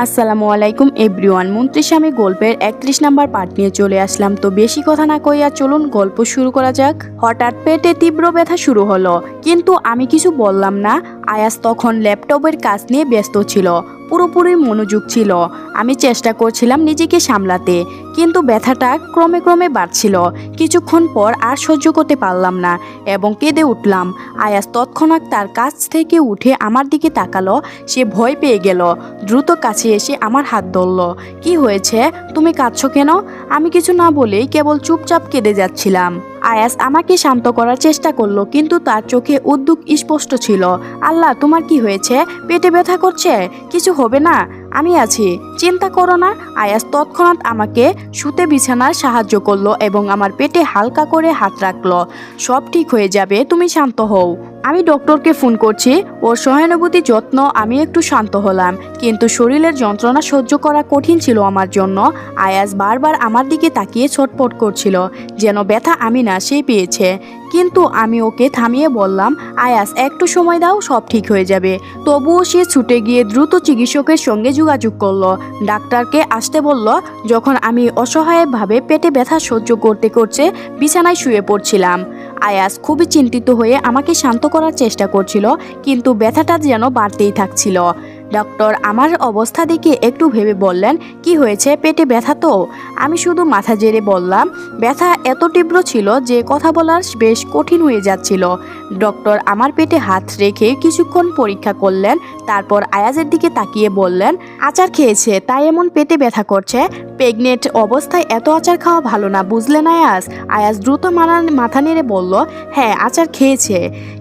আসসালামু আলাইকুম এভরিওয়ান, মন্ত্রী স্বামী গল্পের একত্রিশ নাম্বার পার্ট নিয়ে চলে আসলাম। তো বেশি কথা না কইয়া চলুন গল্প শুরু করা যাক। হঠাৎ পেটে তীব্র ব্যথা শুরু হলো, কিন্তু আমি কিছু বললাম না। আয়াস তখন ল্যাপটপের কাজ নিয়ে ব্যস্ত ছিল। পুরোপুরি মনোযোগ ছিল। আমি চেষ্টা করছিলাম নিজেকে সামলাতে, কিন্তু ব্যথাটা ক্রমে ক্রমে বাড়ছিল। কিছুক্ষণ পর আর সহ্য করতে পারলাম না এবং কেঁদে উঠলাম। আয়াস তৎক্ষণাৎ তার কাছ থেকে উঠে আমার দিকে তাকালো। সে ভয় পেয়ে গেল। দ্রুত কাছে এসে আমার হাত ধরল। কি হয়েছে? তুমি কাঁদছো কেন? আমি কিছু না বলেই কেবল চুপচাপ কেঁদে যাচ্ছিলাম। আয়াস আমাকে শান্ত করার চেষ্টা করল, কিন্তু তার চোখে উদ্যোগ স্পষ্ট ছিল। আল্লাহ, তোমার কি হয়েছে? পেটে ব্যথা করছে? কিছু হবে না? আমি আছি। চিন্তা করো না, আয়াস তৎক্ষণাৎ আমাকে শুতে বিছানার সাহায্য করল এবং আমার পেটে হালকা করে হাত রাখল। সব ঠিক হয়ে যাবে, তুমি শান্ত হও। আমি ডক্টরকে ফোন করছি, ওর সহানুভূতি যত্ন, আমি একটু শান্ত হলাম। কিন্তু শরীরের যন্ত্রণা সহ্য করা কঠিন ছিল আমার জন্য। আয়াস বারবার আমার দিকে তাকিয়ে ছটপট করছিল, যেন ব্যথা আমি না, সে পেয়েছে। কিন্তু আমি ওকে থামিয়ে বললাম, আয়াস, একটু সময় দাও, সব ঠিক হয়ে যাবে। তবুও সে ছুটে গিয়ে দ্রুত চিকিৎসকের সঙ্গে যোগাযোগ করল। ডাক্তারকে আসতে বলল, যখন আমি অসহায়ভাবে পেটে ব্যথা সহ্য করতে করতে বিছানায় শুয়ে পড়ছিলাম। আয়াস খুবই চিন্তিত হয়ে আমাকে শান্ত করার চেষ্টা করছিল, কিন্তু ব্যথাটা যেন বাড়তেই থাকছিল। ডক্টর, আমার অবস্থা দেখে একটু ভেবে বললেন, কি হয়েছে? পেটে ব্যথা তো? আমি শুধু মাথা জেরে বললাম, ব্যথা এত তীব্র ছিল যে কথা বলার বেশ কঠিন হয়ে যাচ্ছিল। ডক্টর, আমার পেটে হাত রেখে কিছুক্ষণ পরীক্ষা করলেন, তারপর আয়াজের দিকে তাকিয়ে বললেন, আচার খেয়েছে, তাই এমন পেটে ব্যথা করছে। প্রেগনেন্ট অবস্থায় এত আচার খাওয়া ভালো না, বুঝলেন আয়াজ? আয়াজ দ্রুত মানা মাথা নেড়ে বলল হ্যাঁ আচার খেয়েছে।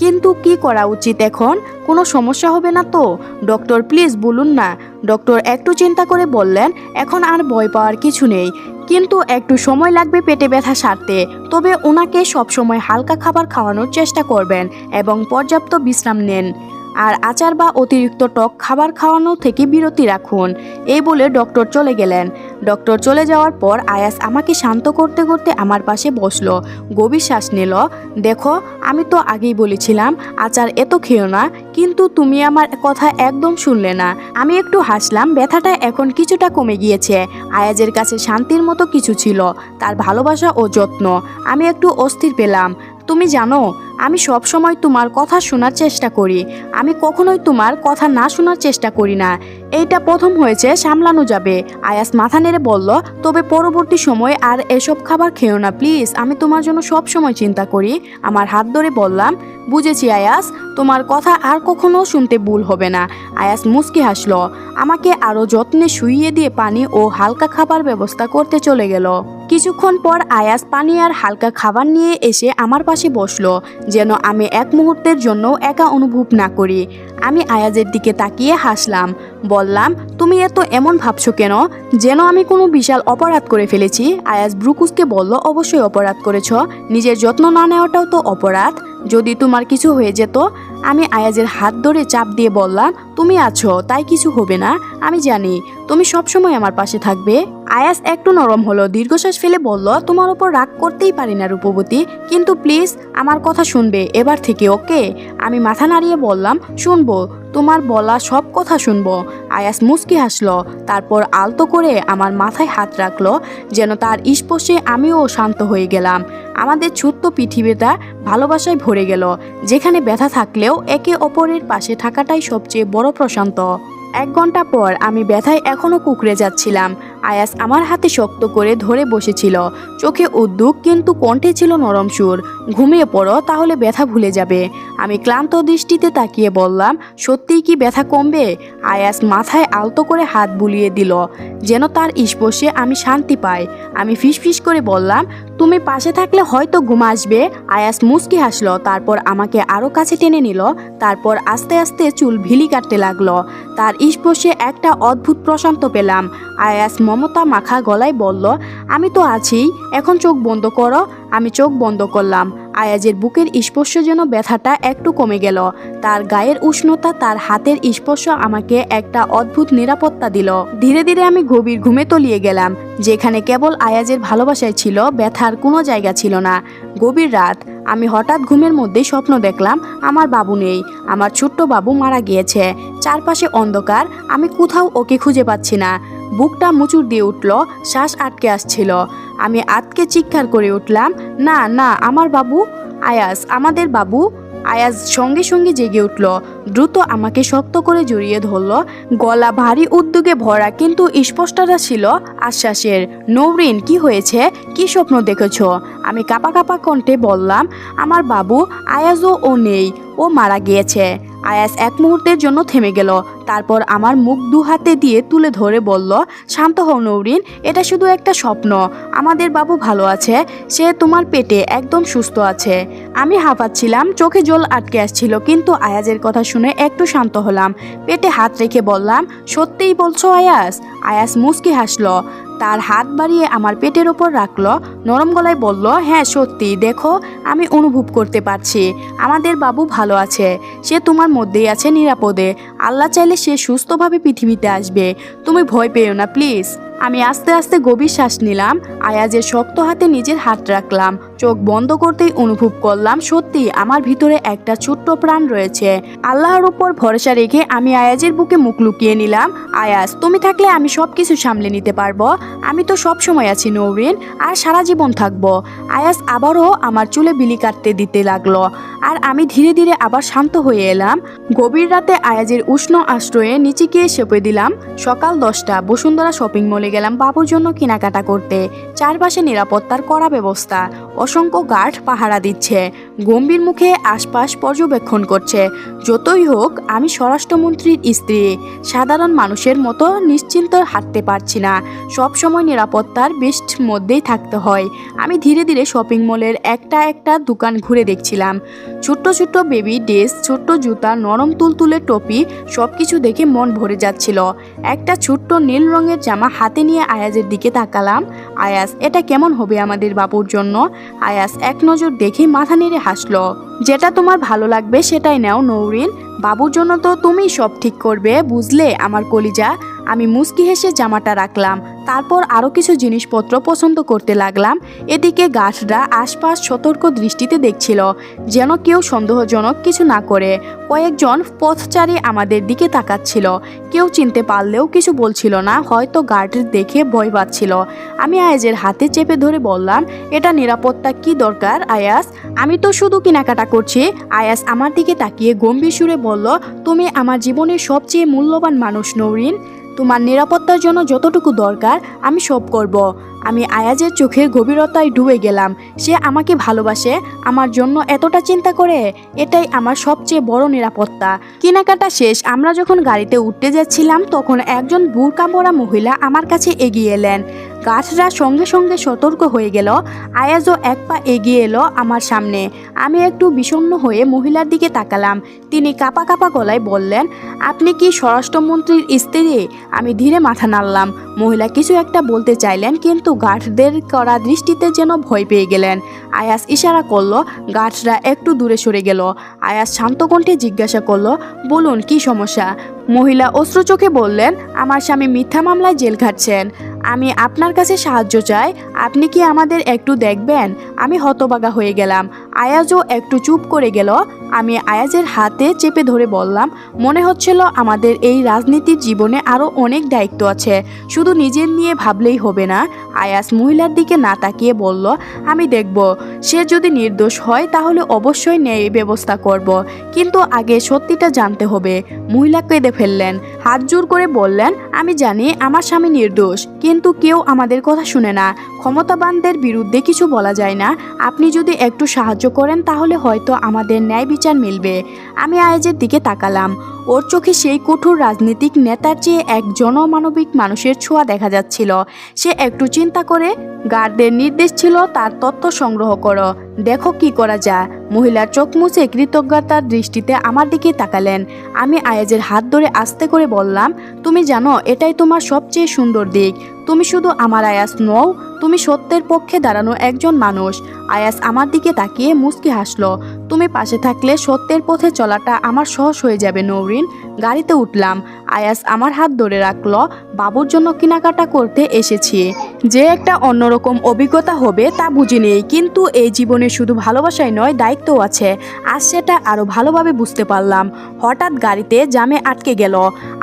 কিন্তু কি করা উচিত এখন? কোনো সমস্যা হবে না তো? ডক্টর প্লিজ বলুন না। ডক্টর একটু চিন্তা করে বললেন, এখন আর ভয় পাওয়ার কিছু নেই। কিন্তু একটু সময় লাগবে পেটে ব্যথা সারতে। তবে ওনাকে সবসময় হালকা খাবার খাওয়ানোর চেষ্টা করবেন এবং পর্যাপ্ত বিশ্রাম নেন। আর আচার বা অতিরিক্ত টক খাবার খাওয়ানো থেকে বিরতি রাখুন। এই বলে ডক্টর চলে গেলেন। ডক্টর চলে যাওয়ার পর আয়াস আমাকে শান্ত করতে করতে আমার পাশে বসল। গভীর শ্বাস নিল। দেখো, আমি তো আগেই বলেছিলাম, আচার এত খেও না, কিন্তু তুমি আমার কথা একদম শুনলে না। আমি একটু হাসলাম, ব্যথাটা এখন কিছুটা কমে গিয়েছে। আয়াজের কাছে শান্তির মতো কিছু ছিল। তার ভালোবাসা ও যত্ন। আমি একটু অস্থির পেলাম। তুমি জানো, আমি সব সময় তোমার কথা শোনার চেষ্টা করি। আমি কখনোই তোমার কথা না শোনার চেষ্টা করি না। এইটা প্রথম হয়েছে, সামলানো যাবে। আয়াস মাথা নেড়ে বলল, তবে পরবর্তী সময় আর এসব খাবার খেও না, প্লিজ। আমি তোমার জন্য সব সময় চিন্তা করি। আমার হাত ধরে বললাম, বুঝেছি আয়াস, তোমার কথা আর কখনো শুনতে ভুল হবে না। আয়াস মুচকি হাসল, আমাকে আরও যত্নে শুইয়ে দিয়ে পানি ও হালকা খাবার ব্যবস্থা করতে চলে গেল। কিছুক্ষণ পর আয়াস পানি আর হালকা খাবার নিয়ে এসে আমার পাশে বসল, যেন আমি এক মুহূর্তের জন্য একা অনুভব না করি। আমি আয়াজের দিকে তাকিয়ে হাসলাম, বললাম, তুমি এত এমন ভাবছ কেন? যেন আমি কোনো বিশাল অপরাধ করে ফেলেছি। আয়াজ ব্রুকুসকে বলল, অবশ্যই অপরাধ করেছ। নিজের যত্ন না নেওয়াটাও তো অপরাধ। যদি তোমার কিছু হয়ে যেত? আমি আয়াজের হাত ধরে চাপ দিয়ে বললাম, তুমি আছো, তাই কিছু হবে না। আমি জানি, তুমি সবসময় আমার পাশে থাকবে। আয়াস একটু নরম হলো, দীর্ঘশ্বাস ফেলে বলল, তোমার ওপর রাগ করতেই পারি না রূপবতী, কিন্তু প্লিজ আমার কথা শুনবে, এবার থেকে, ওকে? আমি মাথা নাড়িয়ে বললাম, শুনব, তোমার বলা সব কথা শুনব। আয়াস মুস্কি হাসলো, তারপর আলতো করে আমার মাথায় হাত রাখল, যেন তার স্পর্শে আমিও শান্ত হয়ে গেলাম। আমাদের ছোট্ট পৃথিবীটা ভালোবাসায় ভরে গেল, যেখানে ব্যথা থাকলেও একে অপরের পাশে থাকাটাই সবচেয়ে বড় প্রশান্ত। এক ঘণ্টা পর আমি ব্যথায় এখনও কুকড়ে যাচ্ছিলাম আয়াস আমার হাতে শক্ত করে ধরে বসেছিল। চোখে উদ্যুক কিন্তু কণ্ঠে ছিল নরম সুর। ঘুমিয়ে পড়ো, তাহলে ব্যথা ভুলে যাবে। আমি ক্লান্ত দৃষ্টিতে তাকিয়ে বললাম, সত্যিই কি ব্যথা কমবে? আয়াস মাথায় আলতো করে হাত বুলিয়ে দিল, যেন তার স্পর্শে আমি শান্তি পাই। আমি ফিসফিস করে বললাম, তুমি পাশে থাকলে হয়তো ঘুম আসবে। আয়াস মুচকি হাসলো, তারপর আমাকে আরও কাছে টেনে নিল, তারপর আস্তে আস্তে চুল ভিলি কাটতে লাগল। তার স্পর্শে একটা অদ্ভুত প্রশান্ত পেলাম। আয়াস মমতা মাখা গলায় বলল, আমি তো আছি, এখন চোখ বন্ধ করো। আমি চোখ বন্ধ করলাম। আয়াজের বুকের স্পর্শ যেন ব্যথাটা একটু কমে গেল। তার গায়ের উষ্ণতা, তার হাতের স্পর্শ আমাকে একটা অদ্ভুত নিরাপত্তা দিল। ধীরে ধীরে আমি গভীর ঘুমে তলিয়ে গেলাম, যেখানে কেবল আয়াজের ভালোবাসায় ছিল, ব্যথার কোনো জায়গা ছিল না। গভীর রাত, আমি হঠাৎ ঘুমের মধ্যে স্বপ্ন দেখলাম, আমার বাবু নেই, আমার ছোট্ট বাবু মারা গিয়েছে। চারপাশে অন্ধকার, আমি কোথাও ওকে খুঁজে পাচ্ছি না। বুকটা মুচুর দিয়ে উঠল, শ্বাস আটকে আসছিল। আমি আটকে চিৎকার করে উঠলাম, না না, আমার বাবু আয়াস আমাদের বাবু। আয়াজ সঙ্গে সঙ্গে জেগে উঠল, দ্রুত আমাকে শক্ত করে জড়িয়ে ধরল। গলা ভারী উদ্যোগে ভরা কিন্তু স্পষ্টতা ছিল আশ্বাসের। নৌরিন, কি হয়েছে? কি স্বপ্ন দেখেছ? আমি কাপা কাপা কণ্ঠে বললাম, আমার বাবু, আয়াজও ও নেই। ও মারা গিয়েছে। আয়াস এক মুহূর্তের জন্য থেমে গেল। তারপর আমার মুখ দু হাতে দিয়ে তুলে ধরে বলল, শান্ত হও নৌরিন, এটা শুধু একটা স্বপ্ন। আমাদের বাবু ভালো আছে, সে তোমার পেটে একদম সুস্থ আছে। আমি হাঁপাচ্ছিলাম, চোখে জল আটকে আসছিল, কিন্তু আয়াজের কথা শুনে একটু শান্ত হলাম। পেটে হাত রেখে বললাম, সত্যিই বলছো আয়াস? আয়াস মুচকি হাসলো তার হাত বাড়িয়ে আমার পেটের ওপর রাখল, নরম গলায় বলল হ্যাঁ সত্যি, দেখো, আমি অনুভব করতে পারছি। আমাদের বাবু ভালো আছে, সে তোমার মধ্যেই আছে নিরাপদে। আল্লাহ চাইলে সে সুস্থভাবে পৃথিবীতে আসবে। তুমি ভয় পেও না, প্লিজ। আমি আস্তে আস্তে গভীর শ্বাস নিলাম, আয়াজের শক্ত হাতে নিজের হাত রাখলাম। চোখ বন্ধ করতেই অনুভব করলাম সত্যি আমার ভিতরে একটা ছোট্ট প্রাণ রয়েছে। আল্লাহর উপর ভরসা রেখে আমি আয়াজের বুকে মুখ লুকিয়ে নিলাম। আয়াজ, তুমি থাকলে আমি সব কিছু সামলে নিতে পারব। আমি তো সব সময় আছি নৌরিন আর সারা জীবন থাকব। আয়াজ আবারও আমার চুলে বিলি কাটতে দিতে লাগল, আর আমি ধীরে ধীরে আবার শান্ত হয়ে এলাম। গভীর রাতে আয়াজের উষ্ণ আশ্রয়ে নিচে গিয়ে চেপে দিলাম, সকাল দশটা, বসুন্ধরা শপিং মলে গেলাম বাবুর জন্য কেনাকাটা করতে। চারপাশে নিরাপত্তার করা ব্যবস্থা অসংখ্য গার্ড পাহারা দিচ্ছে। গম্ভীর মুখে আশপাশ পর্যবেক্ষণ করছে। যতই হোক, আমি স্বরাষ্ট্রমন্ত্রীর স্ত্রী। সাধারণ মানুষের মতো নিশ্চিন্ত হাঁটতে পারছি না। সব সময় নিরাপত্তার বেস্ট মধ্যেই থাকতে হয়। আমি ধীরে ধীরে শপিং মলের একটা একটা দোকান ঘুরে দেখছিলাম। ছোট্ট ছোট্ট বেবি ড্রেস, ছোট্ট জুতা, নরম তুলতুলে টপি সব কিছু দেখে মন ভরে যাচ্ছিল। একটা ছোট্ট নীল রঙের জামা হাতে নিয়ে আয়াজের দিকে তাকালাম। আয়াস এটা কেমন হবে আমাদের বাবুর জন্য? আয়াস এক নজর দেখে মাথা নেড়ে হাসলো। যেটা তোমার ভালো লাগবে সেটাই নাও নৌরিন। বাবুর জন্য তো তুমি সব ঠিক করবে, বুঝলে আমার কলিজা? আমি মুস্কি হেসে জামাটা রাখলাম। তারপর আরও কিছু জিনিসপত্র পছন্দ করতে লাগলাম। এদিকে গাছরা আশপাশ সতর্ক দৃষ্টিতে দেখছিল, যেন কেউ সন্দেহজনক কিছু না করে। কয়েকজন পথচারী আমাদের দিকে তাকাচ্ছিল। কেউ চিনতে পারলেও কিছু বলছিল না, হয়তো গার্ডের দেখে ভয় পাচ্ছিল। আমি আয়াজের হাতে চেপে ধরে বললাম, এটা নিরাপত্তা কি দরকার আয়াস আমি তো শুধু কেনাকাটা করছি। আয়াস আমার দিকে তাকিয়ে গম্ভীর সুরে বলল, তুমি আমার জীবনের সবচেয়ে মূল্যবান মানুষ, নৌরিন। তোমার নিরাপত্তার জন্য যতটুকু দরকার, আমি সব করব। আমি আয়াজের চোখের গভীরতায় ডুবে গেলাম। সে আমাকে ভালোবাসে, আমার জন্য এতটা চিন্তা করে, এটাই আমার সবচেয়ে বড় নিরাপত্তা। কেনাকাটা শেষ, আমরা যখন গাড়িতে উঠতে যাচ্ছিলাম, তখন একজন বুড়কা পরা মহিলা আমার কাছে এগিয়ে এলেন। গাছরা সঙ্গে সঙ্গে সতর্ক হয়ে গেল। আয়াজও এক পা এগিয়ে এলো আমার সামনে। আমি একটু বিষণ্ণ হয়ে মহিলার দিকে তাকালাম। তিনি কাপা কাপা গলায় বললেন, আপনি কি স্বরাষ্ট্রমন্ত্রীর স্ত্রী? আমি ধীরে মাথা নাড়লাম। মহিলা কিছু একটা বলতে চাইলেন, কিন্তু গার্ডদের করা দৃষ্টিতে যেন ভয় পেয়ে গেলেন। আয়াস ইশারা করল গার্ডরা একটু দূরে সরে গেল। আয়াস শান্ত কণ্ঠে জিজ্ঞাসা করল, বলুন, কি সমস্যা? মহিলা অস্ত্র চোখে বললেন, আমার স্বামী মিথ্যা মামলায় জেল খাটছেন। আমি আপনার কাছে সাহায্য চাই। আপনি কি আমাদের একটু দেখবেন? আমি হতবাগা হয়ে গেলাম। আয়াজও একটু চুপ করে গেল। আমি আয়াজের হাতে চেপে ধরে বললাম, মনে হচ্ছিল আমাদের এই রাজনীতির জীবনে আরও অনেক দায়িত্ব আছে। শুধু নিজের নিয়ে ভাবলেই হবে না। আয়াস মহিলার দিকে না তাকিয়ে বলল, আমি দেখব। সে যদি নির্দোষ হয়, তাহলে অবশ্যই ন্যায় ব্যবস্থা করব। কিন্তু আগে সত্যিটা জানতে হবে। মহিলা কেঁদে ফেললেন। হাত জোর করে বললেন, আমি জানি আমার স্বামী নির্দোষ, কিন্তু কেউ আমাদের কথা শুনে না। ক্ষমতাবানদের বিরুদ্ধে কিছু বলা যায় না। আপনি যদি একটু সাহায্য করেন, তাহলে হয়তো আমাদের ন্যায় বিচার মিলবে। আমি আয়েজের দিকে তাকালাম। ওর চোখে সেই কঠোর রাজনৈতিক নেতার চেয়ে এক জনমানবিক মানুষের ছোঁয়া দেখা যাচ্ছিল। সে একটু চিন্তা করে, গার্ডদের নির্দেশ ছিল তার তথ্য সংগ্রহ করো। দেখো কি করা যায়। মহিলার চোখ মুছে কৃতজ্ঞতার দৃষ্টিতে আমার দিকে তাকালেন। আমি আয়াজের হাত ধরে আস্তে করে বললাম, তুমি জানো, এটাই তোমার সবচেয়ে সুন্দর দিক। তুমি শুধু আমার আয়াস নও, তুমি সত্যের পক্ষে দাঁড়ানো একজন মানুষ। আয়াস আমার দিকে তাকিয়ে মুচকি হাসলো। তুমি পাশে থাকলে সত্যের পথে চলাটা আমার সহজ হয়ে যাবে, নৌরিন। গাড়িতে উঠলাম। আয়াস আমার হাত ধরে রাখল। বাবুর জন্য কেনাকাটা করতে এসেছি। যে একটা অন্যরকম অভিজ্ঞতা হবে তা বুঝিনি কিন্তু এই জীবনে শুধু ভালোবাসাই নয়, দায়িত্বও আছে। আজ সেটা আরও ভালোভাবে বুঝতে পারলাম। হঠাৎ গাড়িতে জামে আটকে গেল।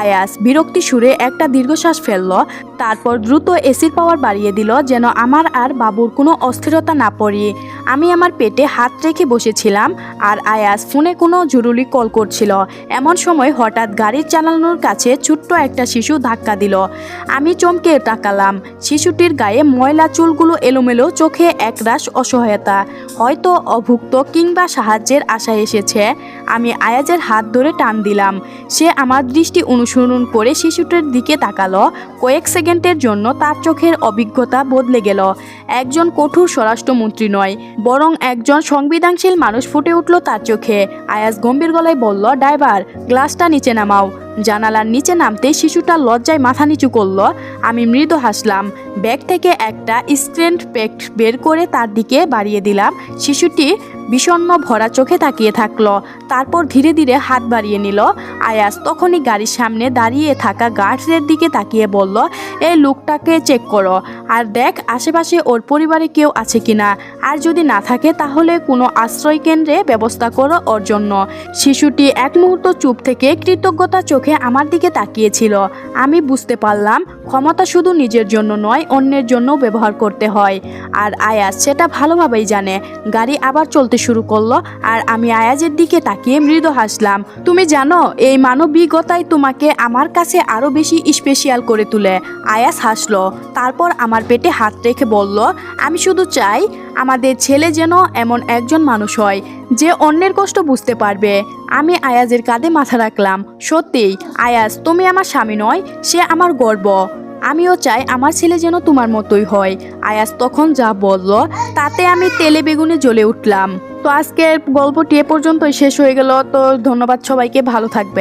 আয়াস বিরক্তি সুরে একটা দীর্ঘশ্বাস ফেলল। তারপর দ্রুত এসির পাওয়ার বাড়িয়ে দিল যেন আমার আর বাবুর কোনো অস্থিরতা না পড়ি। আমি আমার পেটে হাত রেখে বসেছিলাম আর আয়াস ফোনে কোনো জরুরি কল করছিল। এমন সময় হঠাৎ গাড়ির চালানোর কাছে ছোট্ট একটা শিশু ধাক্কা দিল। আমি চমকে তাকালাম। শিশুটির গায়ে ময়লা চুলগুলো এলোমেলো, চোখে একরাশ অসহায়তা। হয়তো অভুক্ত কিংবা সাহায্যের আশায় এসেছে। আমি আয়াজের হাত ধরে টান দিলাম। সে আমার দৃষ্টি অনুসরণ করে শিশুটির দিকে তাকালো। কয়েক সেকেন্ডের জন্য তার চোখের অভিজ্ঞতা বদলে গেল। একজন কঠোর স্বরাষ্ট্রমন্ত্রী নয় বরং একজন সংবিধানশীল মানুষ ফুটে উঠল তার চোখে। আয়াস গম্ভীর গলায় বলল, ড্রাইভার, গ্লাসটা নিচে নামাও। জানালার নিচে নামতে শিশুটা লজ্জায় মাথা নিচু করল। আমি মৃদু হাসলাম। ব্যাগ থেকে একটা স্ট্রেন্ট প্যাক বের করে তার দিকে বাড়িয়ে দিলাম। শিশুটি বিষণ্ণ ভরা চোখে তাকিয়ে থাকল। তারপর ধীরে ধীরে হাত বাড়িয়ে নিল। আয়াস তখনই গাড়ির সামনে দাঁড়িয়ে থাকা গার্ডসের দিকে তাকিয়ে বলল, এই লোকটাকে চেক করো। আর দেখ, আশেপাশে ওর পরিবারে কেউ আছে কিনা। আর যদি না থাকে, তাহলে কোনো আশ্রয় কেন্দ্রে ব্যবস্থা করো ওর জন্য। শিশুটি এক মুহূর্ত চুপ থেকে কৃতজ্ঞতা চোখে আমার দিকে তাকিয়েছিল। আমি বুঝতে পারলাম, ক্ষমতা শুধু নিজের জন্য নয়, অন্যের জন্য ব্যবহার করতে হয়। আর আয়াজ সেটা ভালোভাবেই জানে। গাড়ি আবার চলতে শুরু করল, আর আমি আয়াজের দিকে তাকিয়ে মৃদু হাসলাম। তুমি জানো, এই মানবিকতাই তোমাকে আমার কাছে আরও বেশি স্পেশাল করে তুলে। আয়াস হাসলো। তারপর আমার পেটে হাত রেখে বলল, আমি শুধু চাই আমাদের ছেলে যেন এমন একজন মানুষ হয়। যে অন্যের কষ্ট বুঝতে পারবে। আমি আয়াজের কাঁধে মাথা রাখলাম। সত্যিই, আয়াজ, তুমি আমার স্বামী নয়, সে আমার গর্ব। আমিও চাই আমার ছেলে যেন তোমার মতোই হয়। আয়াজ তখন যা বলল, তাতে আমি তেলে বেগুনে জ্বলে উঠলাম। তো আজকের গল্পটি এ পর্যন্তই শেষ হয়ে গেল। তো ধন্যবাদ সবাইকে, ভালো থাকবে